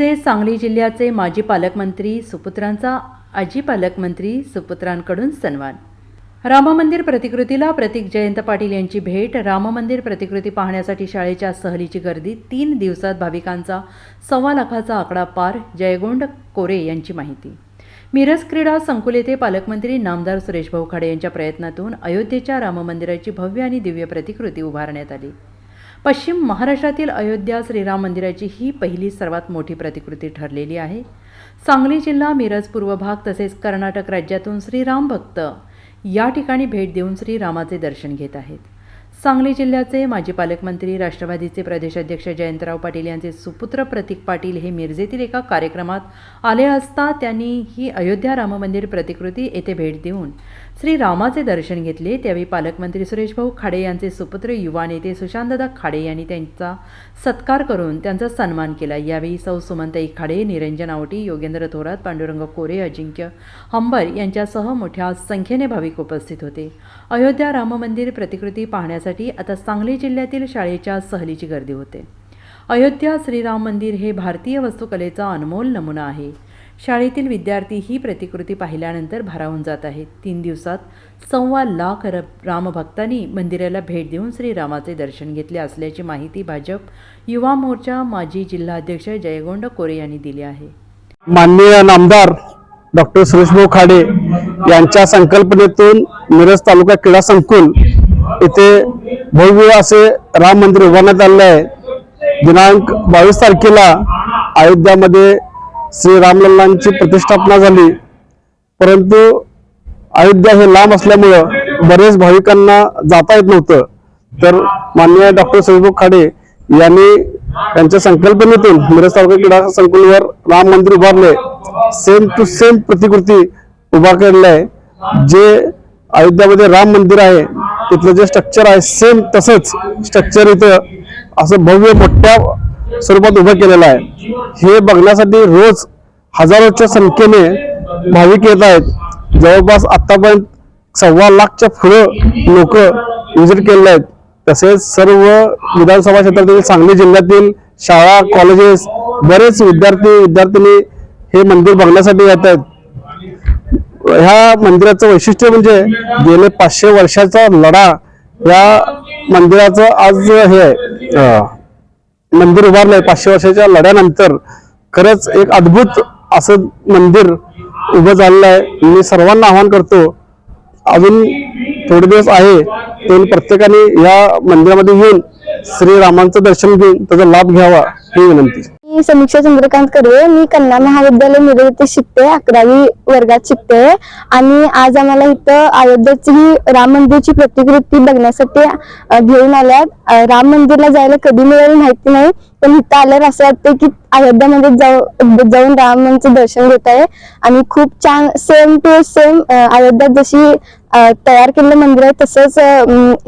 मिरजेचे सांगली जिल्ह्याचे माजी पालकमंत्री सुपुत्रांचा आजी पालकमंत्री सुपुत्रांकडून सन्मान. राममंदिर प्रतिकृतीला प्रतीक जयंत पाटील यांची भेट. राममंदिर प्रतिकृती पाहण्यासाठी शाळेच्या सहलीची गर्दी. तीन दिवसात भाविकांचा सव्वा लाखाचा आकडा पार. जयगोंड कोरे यांची माहिती. मिरज क्रीडा संकुल येथे पालकमंत्री नामदार सुरेश भाऊ खाडे यांच्या प्रयत्नातून अयोध्येच्या राममंदिराची भव्य आणि दिव्य प्रतिकृती उभारण्यात आली. पश्चिम महाराष्ट्रातील अयोध्या श्रीराम मंदिराची ही पहिली सर्वात मोठी प्रतिकृती ठरलेली आहे. सांगली जिल्हा मिरज पूर्व भाग तसेच कर्नाटक राज्यातून श्रीराम भक्त या ठिकाणी भेट देऊन श्रीरामाचे दर्शन घेत आहेत. सांगली जिल्ह्याचे माजी पालकमंत्री राष्ट्रवादीचे प्रदेशाध्यक्ष जयंतराव पाटील यांचे सुपुत्र प्रतीक पाटील हे मिरजेतील एका कार्यक्रमात आले असता त्यांनी ही अयोध्या राममंदिर प्रतिकृती येथे भेट देऊन श्रीरामाचे दर्शन घेतले. त्यावेळी पालकमंत्री सुरेश भाऊ खाडे यांचे सुपुत्र युवा नेते सुशांतदा खाडे यांनी त्यांचा सत्कार करून त्यांचा सन्मान केला. यावेळी सौ सुमनताई खाडे निरंजन आवटी योगेंद्र थोरात पांडुरंग कोरे अजिंक्य हंबर यांच्यासह मोठ्या संख्येने भाविक उपस्थित होते. अयोध्या राममंदिर प्रतिकृती पाहण्यासाठी आता सांगली जिल्ह्यातील शाळेच्या सहलीची गर्दी होते. अयोध्या श्रीराम मंदिर हे भारतीय वास्तुकलेचा अनमोल नमुना आहे. शाळेतील विद्यार्थी ही प्रतिकृती पाहिल्यानंतर भारावून जात आहेत. तीन दिवसात सव्वा लाख र रामभक्तांनी मंदिराला भेट देऊन श्रीरामाचे दर्शन घेतले असल्याची माहिती भाजप युवा मोर्चा माजी जिल्हाध्यक्ष जयगोंड कोरे यांनी दिली आहे. माननीय नामदार डॉक्टर सुरेशभाऊ खाडे यांच्या संकल्पनेतून मिरज तालुका क्रीडा संकुल येथे भव्य असे राम मंदिर उभारण्यात आले आहे. दिनांक बावीस तारखेला अयोध्यामध्ये श्री रामलल्लांची प्रतिष्ठापना झाली. परंतु अयोध्या हे लांब असल्यामुळं बरेच भाविकांना जाता येत नव्हतं. तर माननीय डॉक्टर सुरेशभाऊ खाडे यांनी त्यांच्या संकल्पनेतून मिरज तालुका क्रीडा संकुलवर राम मंदिर उभारले. सेम टू सेम प्रतिकृती उभा केलेलं आहे. जे अयोध्यामध्ये राम मंदिर आहे तिथलं जे स्ट्रक्चर आहे सेम तसंच स्ट्रक्चर इथं असं भव्य मोठ्या स्वरूपात उभं केलेलं आहे. हे बघण्यासाठी रोज हजारोच्या संख्येने भाविक येत आहेत. जवळपास आतापर्यंत सव्वा लाखच्या पुढे लोक विजिट केलेले आहेत. तसेच सर्व विधानसभा क्षेत्रातील सांगली जिल्ह्यातील शाळा कॉलेजेस बरेच विद्यार्थी विद्यार्थिनी हे मंदिर बघण्यासाठी येत आहेत. ह्या मंदिराचं वैशिष्ट्य म्हणजे गेले पाचशे वर्षाचा लढा या मंदिराचं आज हे आहे. मंदिर उभारलंय पाचशे वर्षाच्या लढ्यानंतर. खरंच एक अद्भुत असं मंदिर उभं झालेलं आहे. मी सर्वांना आवाहन करतो अजून थोडे दिवस आहे ते प्रत्येकाने या मंदिरामध्ये येऊन श्रीरामांचं दर्शन घेऊन त्याचा लाभ घ्यावा ही विनंती. मी समीक्षा चंद्रकांत कडवे. मी कन्या महाविद्यालय मिरज इथे शिकते अकरावी वर्गात शिकते. आणि आज आम्हाला इथं अयोध्याची ही राम मंदिरची प्रतिकृती बघण्यासाठी घेऊन आल्यात. राम मंदिरला जायला कधी मिळेल माहिती नाही. पण इथं आल्यावर असं वाटतं की अयोध्यामध्ये जाऊ जाऊन रामांचं दर्शन घेत आहे. आणि खूप छान सेम टू सेम अयोध्यात जशी तयार केलेलं मंदिर आहे तसंच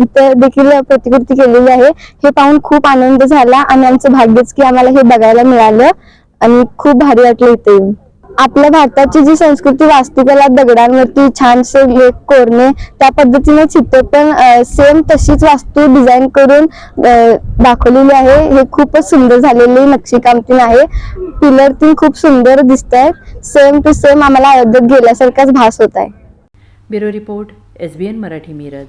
इथं देखील प्रतिकृती केलेली आहे. हे पाहून खूप आनंद झाला आणि आमचं भाग्यच की आम्हाला हे बघायला मिळालं. आणि खूप भारी वाटलं इथे येऊन. आपल्या भारताची जी संस्कृती वास्तुकला दगडांवरती छानसे लेख कोरणे त्या पद्धतीनेच चित्र पण सेम तशीच वास्तू डिझाईन करून दाखवलेली आहे. हे खूपच सुंदर झालेली नक्षीकाम तीन आहे. पिलर तीन खूप सुंदर दिसत आहेत सेम टू सेम आम्हाला अयोध्येत गेल्यासारखाच भास होत आहे. Bureau report S B N Marathi Miraj.